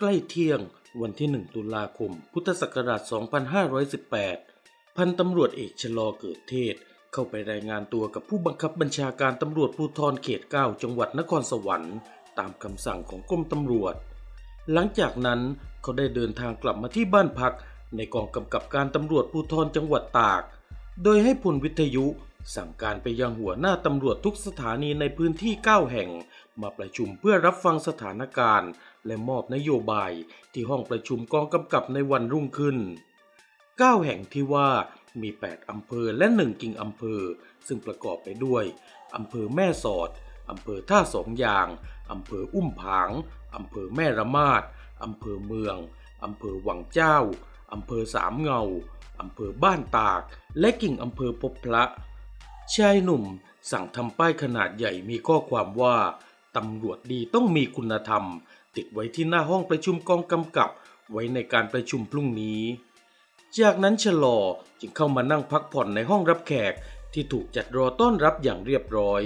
ใกล้เที่ยงวันที่ 1 ตุลาคม พุทธศักราช 2518 พันตำรวจเอกชะลอเกิดเทศ เข้าไปรายงานตัวกับผู้บังคับบัญชาการตำรวจภูธรเขต 9 จังหวัดนครสวรรค์ ตามคำสั่งของกรมตำรวจ หลังจากนั้นเขาได้เดินทางกลับมาที่บ้านพัก ในกองกำกับการตำรวจภูธรจังหวัดตาก โดยให้พลวิทยุ สั่งการไปยังหัวหน้าตำรวจทุกสถานีในพื้นที่ 9 แห่ง มาประชุมเพื่อรับฟังสถานการณ์ และมอบนโยบายที่ห้องประชุมกองกำกับในวันรุ่งขึ้น 9 แห่งที่ว่ามี 8 อำเภอและ 1 กิ่งอำเภอ ซึ่งประกอบไปด้วย อำเภอแม่สอด อำเภอท่าสองยาง อำเภออุ้มผาง อำเภอแม่ระมาด อำเภอเมือง อำเภอวังเจ้า อำเภอสามเงา อำเภอบ้านตาก และกิ่งอำเภอพบพระ ชายหนุ่มสั่งทำป้ายขนาดใหญ่มีข้อความว่าตำรวจดีต้องมีคุณธรรม ติดไว้ที่หน้าห้องประชุมกองกำกับ ไว้ในการประชุมพรุ่งนี้ จากนั้นชะลอจึงเข้ามานั่งพักผ่อนในห้องรับแขกที่ถูกจัดรอต้อนรับอย่างเรียบร้อย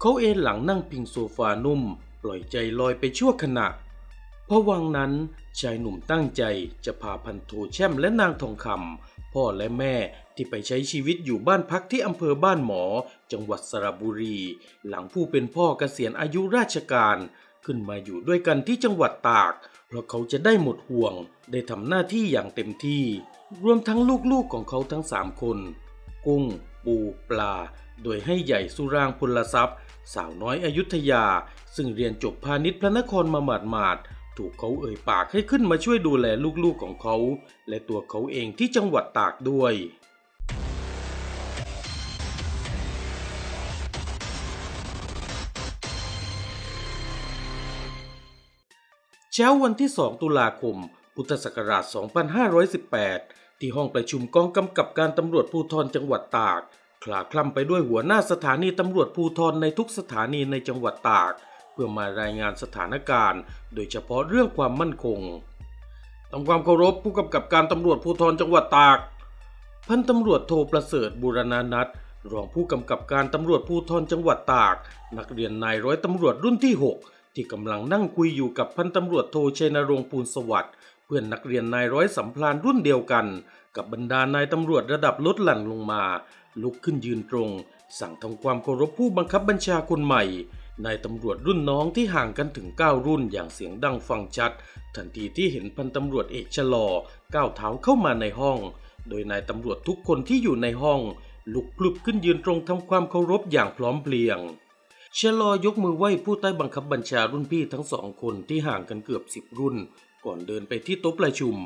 เขาเอนหลังนั่งพิงโซฟานุ่ม ปล่อยใจลอยไปชั่วขณะพราะวังนั้นชายหนุ่มตั้งใจจะพาพันโทแช่มและนางทองคำ พ่อและแม่ที่ไปใช้ชีวิตอยู่บ้านพักที่อำเภอบ้านหมอ จังหวัดสระบุรี หลังผู้เป็นพ่อเกษียณอายุราชการ ขึ้นมาอยู่ด้วยกันที่จังหวัดตาก เพราะเขาจะได้หมดห่วง ได้ทำหน้าที่อย่างเต็มที่ รวมทั้งลูกๆของเขาทั้งสามคน กุ้ง ปูปลา โดยให้ใหญ่สุรางพลทรัพย์ สาวน้อยอยุธยา ซึ่งเรียนจบพาณิชย์พระนครมาหมาดๆ ถูกเขาเอ่ยปากให้ขึ้นมาช่วยดูแลลูกๆของเขา และตัวเขาเองที่จังหวัดตากด้วยเช้าวันที่ 2 ตุลาคม พุทธศักราช 2518 ที่ห้องประชุมกองกำกับการตำรวจภูธรจังหวัดตากคลาคล่ำไปด้วยหัวหน้าสถานีตำรวจภูธรในทุกสถานีในจังหวัดตาก เพื่อมารายงานสถานการณ์ โดยเฉพาะเรื่องความมั่นคงทำความเคารพผู้กำกับการตำรวจภูธรจังหวัดตาก พันตำรวจโทประเสริฐบูรณานัทรองผู้กำกับการตำรวจภูธรจังหวัดตาก นักเรียนนายร้อยตำรวจรุ่นที่ 6 ที่กำลังนั่งคุยอยู่กับพันตำรวจโทชัยนรงค์ปูนสวัสดิ์เพื่อนนักเรียนนายร้อยสัมพลานรุ่นเดียวกัน กับบรรดานายตำรวจระดับลดหลั่นลงมา ลุกขึ้นยืนตรง สั่งทำความเคารพผู้บังคับบัญชาคนใหม่ นายตำรวจรุ่นน้องที่ห่างกันถึง 9 รุ่นอย่างเสียงดังฟังชัด ทันทีที่เห็นพันตำรวจเอกชะลอก้าวเท้าเข้ามาในห้อง โดยนายตำรวจทุกคนที่อยู่ในห้อง ลุกพลุบขึ้นยืนตรงทำความเคารพอย่างพร้อมเพรียงชะลอยกมือไหว้ผู้ใต้บังคับบัญชารุ่นพี่ทั้งสองคนที่ห่างกันเกือบสิบรุ่น ก่อนเดินไปที่โต๊ะประชุม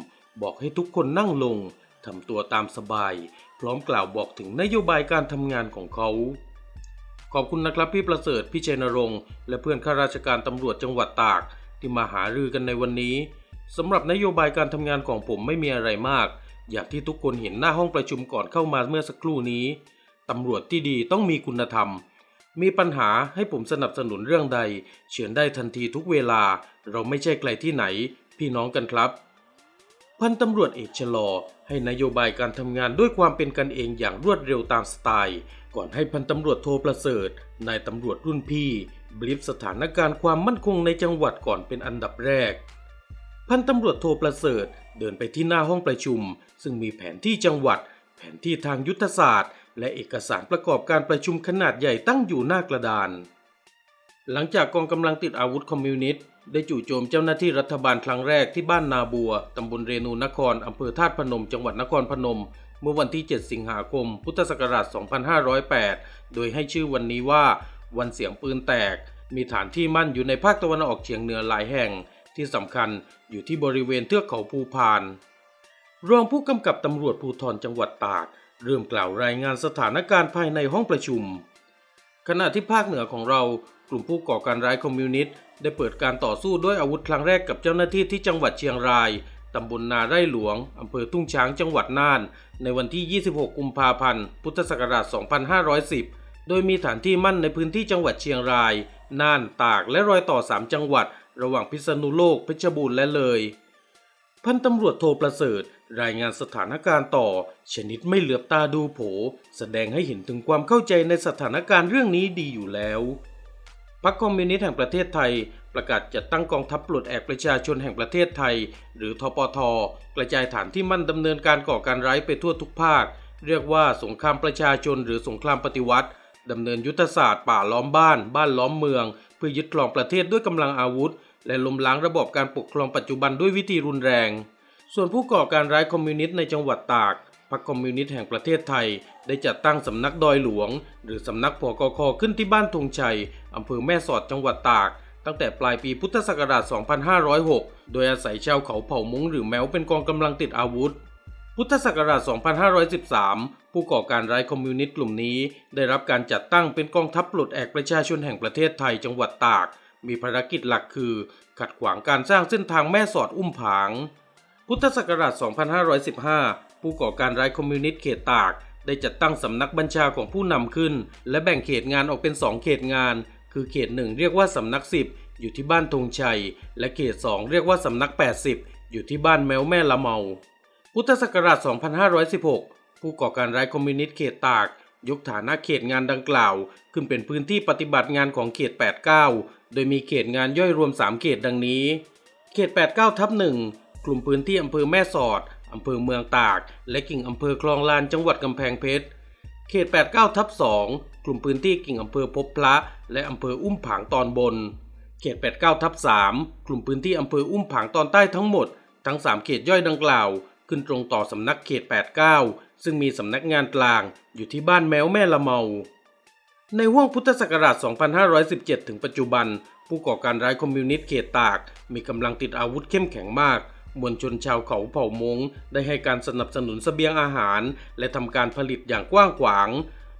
บอกให้ทุกคนนั่งลงทำตัวตามสบาย พร้อมกล่าวบอกถึงนโยบายการทำงานของเขา ขอบคุณนะครับพี่ประเสริฐพี่ชัยนรงค์และเพื่อนข้าราชการตำรวจจังหวัดตาก ที่มาหารือกันในวันนี้สำหรับนโยบายการทำงานของผมไม่มีอะไรมาก อย่างที่ทุกคนเห็นหน้าห้องประชุมก่อนเข้ามาเมื่อสักครู่นี้ตำรวจที่ดีต้องมีคุณธรรม มีปัญหาให้ผมสนับสนุนเรื่องใด เชิญได้ทันทีทุกเวลา เราไม่ใช่ไกลที่ไหน พี่น้องกันครับ พันตำรวจเอกชะลอ ให้นโยบายการทำงานด้วยความเป็นกันเองอย่างรวดเร็วตามสไตล์ ก่อนให้พันตำรวจโทรประเสริฐนายตำรวจรุ่นพี่บรีฟสถานการณ์ความมั่นคงในจังหวัดก่อนเป็นอันดับแรก พันตำรวจโทรประเสริฐเดินไปที่หน้าห้องประชุม ซึ่งมีแผนที่จังหวัด แผนที่ทางยุทธศาสตร์ และเอกสารประกอบการประชุมขนาดใหญ่ตั้งอยู่หน้ากระดาน หลังจากกองกำลังติดอาวุธคอมมิวนิสต์ ได้จู่โจมเจ้าหน้าที่รัฐบาลครั้งแรกที่บ้านนาบัว ตำบลเรนูนคร อำเภอธาตุพนม จังหวัดนครพนม เมื่อวันที่ 7 สิงหาคม พุทธศักราช 2508 โดยให้ชื่อวันนี้ว่า วันเสียงปืนแตก มีฐานที่มั่นอยู่ในภาคตะวันออกเฉียงเหนือหลายแห่ง ที่สำคัญอยู่ที่บริเวณเทือกเขาภูพาน รองผู้กำกับตำรวจภูธรจังหวัดตาก เริ่มกล่าวรายงานสถานการณ์ภายในห้องประชุม ขณะที่ภาคเหนือของเรากลุ่มผู้ก่อการร้ายคอมมิวนิสต์ได้เปิดการต่อสู้ด้วยอาวุธครั้งแรกกับเจ้าหน้าที่ที่จังหวัดเชียงราย ตำบลนาไร่หลวง อำเภอทุ่งช้างจังหวัดน่าน ในวันที่ 26 กุมภาพันธ์ พุทธศักราช 2510 โดยมีฐานที่มั่นในพื้นที่จังหวัดเชียงราย น่าน ตาก และรอยต่อ 3 จังหวัด ระหว่างพิษณุโลก เพชรบูรณ์ และเลย พันตำรวจโทรประเสริฐ รายงานสถานการณ์ต่อ ชนิดไม่เหลือบตาดูโผ แสดงให้เห็นถึงความเข้าใจในสถานการณ์เรื่องนี้ดีอยู่แล้วพรรคคอมมิวนิสต์แห่งประเทศไทย ประกาศจัดตั้งกองทัพปลดแอกประชาชนแห่งประเทศไทย หรือทปท กระจายฐานที่มั่นดำเนินการก่อการร้ายไปทั่วทุกภาค เรียกว่าสงครามประชาชนหรือสงครามปฏิวัติดำเนินยุทธศาสตร์ป่าล้อมบ้าน บ้านล้อมเมือง เพื่อยึดครองประเทศด้วยกำลังอาวุธ และล้มล้างระบบการปกครองปัจจุบันด้วยวิธีรุนแรง ส่วนผู้ก่อการร้ายคอมมิวนิสต์ในจังหวัดตาก พรรคคอมมิวนิสต์แห่งประเทศไทย ได้จัดตั้งสำนักดอยหลวง หรือสำนักปกคขึ้นที่บ้านธงชัยอำเภอแม่สอดจังหวัดตาก ตั้งแต่ปลายปีพุทธศักราช 2506 โดยอาศัยชาวเขาเผ่ามงหรือแมวเป็นกองกำลังติดอาวุธพุทธศักราช 2513 ผู้ก่อการร้ายคอมมิวนิสต์กลุ่มนี้ ได้รับการจัดตั้งเป็นกองทัพปลดแอกประชาชนแห่งประเทศไทยจังหวัดตาก มีภารกิจหลักคือ ขัดขวางการสร้างเส้นทางแม่สอดอุ้มผาง พุทธศักราช 2515 ผู้ก่อการร้ายคอมมิวนิสต์เขตตาก ได้จัดตั้งสำนักบัญชาของผู้นำขึ้น และแบ่งเขตงานออกเป็น 2 เขตงาน คือเขต 1 เรียกว่าสำนัก 10 อยู่ที่บ้านธงชัย และเขต 2 เรียกว่าสำนัก 80 อยู่ที่บ้านแมวแม่ละเมา พุทธศักราช 2516 ผู้ก่อการร้ายคอมมิวนิสต์เขตตาก ยกฐานะเขตงานดังกล่าว ขึ้นเป็นพื้นที่ปฏิบัติงานของเขต 89 โดยมีเขตงานย่อยรวม 3 เขตดังนี้ เขต 89ทับ1กลุ่มพื้นที่อำเภอแม่สอดอำเภอเมืองตาก และกิ่งอำเภอคลองลานจังหวัดกำแพงเพชร เขต 89ทับ2กลุ่มพื้นที่กิ่งอำเภอพบพระ และอำเภออุ้มผางตอนบน เขต 89ทับ3กลุ่มพื้นที่อำเภออุ้มผางตอนใต้ทั้งหมด ทั้ง 3 เขตย่อยดังกล่าว ขึ้นตรงต่อสำนักเขต 89 ซึ่งมีสำนักงานกลางอยู่ที่บ้านแมวแม่ละเมา ในห้วงพุทธศักราช 2517 ถึงปัจจุบัน ผู้ก่อการร้ายคอมมิวนิสต์เขตตาก มีกำลังติดอาวุธเข้มแข็งมาก มวลชนชาวเขาเผ่ามงได้ให้การสนับสนุนเสบียงอาหาร และทำการผลิตอย่างกว้างขวาง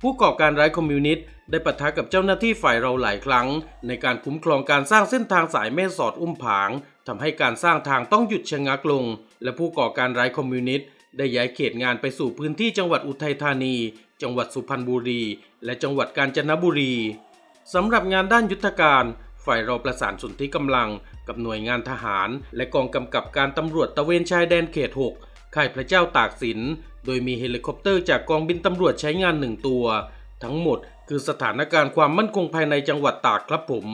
ผู้ก่อการร้ายคอมมิวนิสต์ได้ปะทะกับเจ้าหน้าที่ฝ่ายเราหลายครั้ง ในการคุ้มครองการสร้างเส้นทางสายแม่สอดอุ้มผางทำให้การสร้างทางต้องหยุดชะงักลง และผู้ก่อการร้ายคอมมิวนิสต์ ได้ย้ายเขตงานไปสู่พื้นที่จังหวัดอุทัยธานี จังหวัดสุพรรณบุรี และจังหวัดกาญจนบุรีสำหรับงานด้านยุทธการ ฝ่ายเราประสานสนธิกำลัง กับหน่วยงานทหาร และกองกำกับการตำรวจตะเวนชายแดนเขต 6 ค่ายพระเจ้าตากสิน โดยมีเฮลิคอปเตอร์จากกองบินตำรวจใช้งานหนึ่งตัว ทั้งหมดคือสถานการณ์ความมั่นคงภายในจังหวัดตากครับผม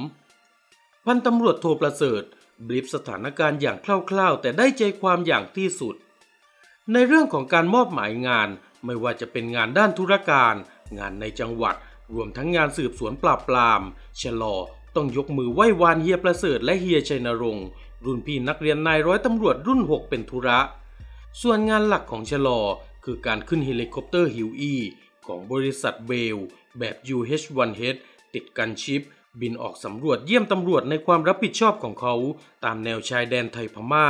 พันตำรวจโทรประเสริฐบรีฟสถานการณ์อย่างคร่าวๆ แต่ได้ใจความอย่างที่สุด ในเรื่องของการมอบหมายงานไม่ว่าจะเป็นงานด้านธุรการ งานในจังหวัด รวมทั้งงานสืบสวนปราบปรามชะลอ ต้องยกมือไหว้วานเฮียประเสริฐและเฮียชัยนรงค์รุ่นพี่นักเรียนนายร้อยตำรวจรุ่น 6 เป็นธุระ ส่วนงานหลักของชะลอ คือการขึ้นเฮลิคอปเตอร์ฮิวอีของบริษัทเบล แบบ UH-1H ติดกันชิป บินออกสำรวจเยี่ยมตำรวจในความรับผิดชอบของเขา ตามแนวชายแดนไทยพม่า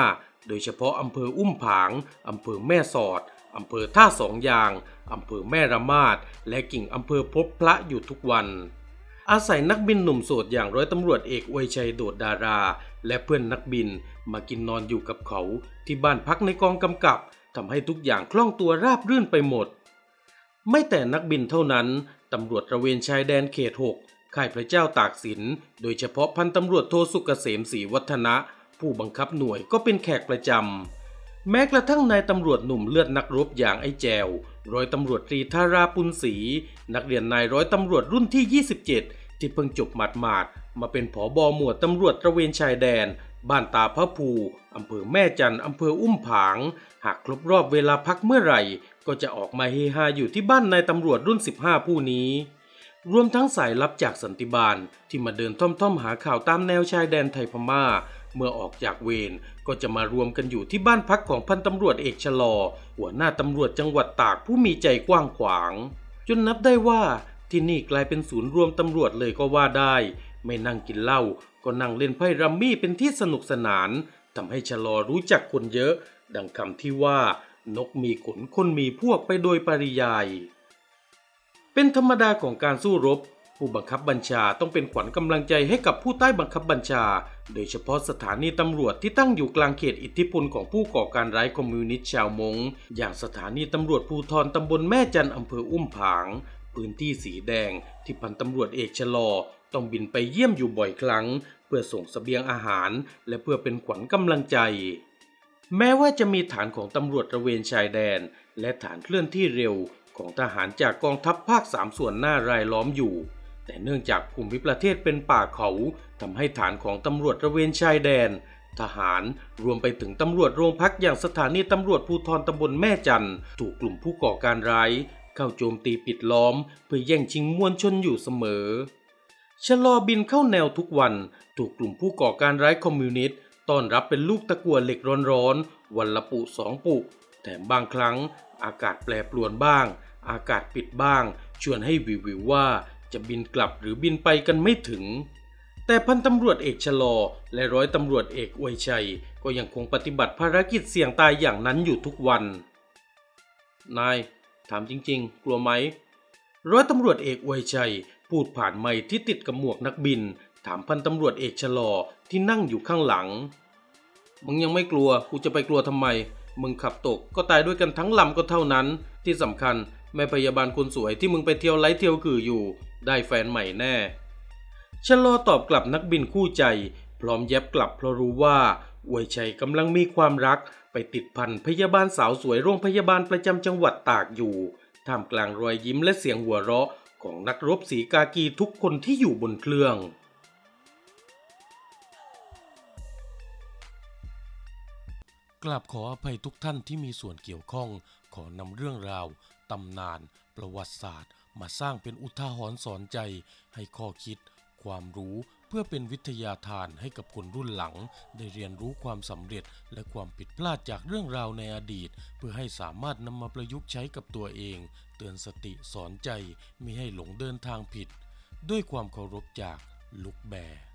โดยเฉพาะอำเภออุ้มผาง อำเภอแม่สอด อำเภอท่าสองยาง อำเภอแม่ระมาด และกิ่งอำเภอพบพระอยู่ทุกวัน อาศัยนักบินหนุ่มโสดอย่างร้อยตำรวจเอกอวยชัยโดดดารา และเพื่อนนักบินมากินนอนอยู่กับเขา ที่บ้านพักในกองกำกับทำให้ทุกอย่างคล่องตัวราบรื่นไปหมด ไม่แต่นักบินเท่านั้นตำรวจระเวนชายแดนเขต 6 ค่ายพระเจ้าตากสิน โดยเฉพาะพันตำรวจโทสุกเกษมศรีวัฒนะ ผู้บังคับหน่วยก็เป็นแขกประจำ แม้กระทั่งนายตำรวจหนุ่มเลือดนักรบอย่างไอ้แจว ร้อยตำรวจตรีธาราปุณศรีนักเรียนนายร้อยตำรวจรุ่นที่ 27 ที่เพิ่งจบหมาดหมาดมาเป็นผอบอหมวดตำรวจตระเวนชายแดน บ้านตาพระภูอำเภอแม่จันอำเภออุ้มผาง หากครบรอบเวลาพักเมื่อไหร่ ก็จะออกมาเฮฮาอยู่ที่บ้านนายตำรวจรุ่น 15 ผู้นี้รวมทั้งสายลับจากสันติบาลที่มาเดินท่อมๆหาข่าวตามแนวชายแดนไทยพม่า เมื่อออกจากเวรก็จะมารวมกันอยู่ที่บ้านพักของพันตำรวจเอกชะลอ หัวหน้าตำรวจจังหวัดตากผู้มีใจกว้างขวาง จนนับได้ว่าที่นี่กลายเป็นศูนย์รวมตำรวจเลยก็ว่าได้ ไม่นั่งกินเหล้าก็นั่งเล่นไพ่รัมมี่เป็นที่สนุกสนานทำให้ชะลอรู้จักคนเยอะ ดังคำที่ว่า นกมีขนคนมีพวกไปโดยปริยาย เป็นธรรมดาของการสู้รบ ผู้บังคับบัญชาต้องเป็นขวัญกำลังใจให้กับผู้ใต้บังคับบัญชา โดยเฉพาะสถานีตำรวจที่ตั้งอยู่กลางเขตอิทธิพลของผู้ก่อการร้ายคอมมิวนิสต์ชาวมง อย่างสถานีตำรวจภูธรตำบลแม่จันอำเภออุ้มผาง พื้นที่สีแดง ที่พันตำรวจเอกชะลอ ต้องบินไปเยี่ยมอยู่บ่อยครั้ง เพื่อส่งเสบียงอาหาร และเพื่อเป็นขวัญกำลังใจ แม้ว่าจะมีฐานของตำรวจระเวนชายแดน และฐานเคลื่อนที่เร็วของทหารจากกองทัพภาคสามส่วนหน้ารายล้อมอยู่ แต่เนื่องจากภูมิประเทศเป็นป่าเขาทำให้ฐานของตำรวจระเวนชายแดน ทหารรวมไปถึงตำรวจโรงพักอย่างสถานีตำรวจภูธรตำบลแม่จันถูกกลุ่มผู้ก่อการร้าย เข้าโจมตีปิดล้อม เพื่อแย่งชิงมวลชนอยู่เสมอชะลอบินเข้าแนวทุกวัน ถูกกลุ่มผู้ก่อการร้ายคอมมิวนิสต์ต้อนรับเป็นลูกตะกั่วเหล็กร้อนๆ วันละปุสองปุ แถมบางครั้ง อากาศแปรปรวนบ้าง อากาศปิดบ้าง ชวนให้วิววิวว่า จะบินกลับหรือบินไปกันไม่ถึง แต่พันตำรวจเอกชะลอ และร้อยตำรวจเอกอวยชัย ก็ยังคงปฏิบัติภารกิจเสี่ยงตายอย่างนั้นอยู่ทุกวัน นาย ถามจริงๆ กลัวไหม ร้อยตำรวจเอกอวยชัย พูดผ่านไมค์ที่ติดกับหมวกนักบิน ถามพันตำรวจเอกชะลอที่นั่งอยู่ข้างหลัง มึงยังไม่กลัวกูจะไปกลัวทำไม มึงขับตกก็ตายด้วยกันทั้งลำก็เท่านั้น ที่สำคัญแม่พยาบาลคนสวยที่มึงไปเที่ยวไลฟ์เที่ยวคืออยู่ ได้แฟนใหม่แน่ชะลอตอบกลับนักบินคู่ใจ พร้อมแย็บกลับเพราะรู้ว่าอวยชัยกำลังมีความรักไปติดพันพยาบาลสาวสวยโรงพยาบาลประจำจังหวัดตากอยู่ท่ามกลางรอยยิ้มและเสียงหัวเราะของนักรบสีกากีทุกคนที่อยู่บนเครื่องกราบขออภัยทุกท่านที่มีส่วนเกี่ยวข้อง ขอนำเรื่องราว ตำนาน ประวัติศาสตร์ มาสร้างเป็นอุทาหรณ์สอนใจให้ข้อคิด ความรู้เพื่อเป็นวิทยาทานให้กับคนรุ่นหลัง ได้เรียนรู้ความสำเร็จและความผิดพลาดจากเรื่องราวในอดีต เพื่อให้สามารถนำมาประยุกต์ใช้กับตัวเอง เตือนสติสอนใจมิให้หลงเดินทางผิด ด้วยความเคารพจากลุกแบร์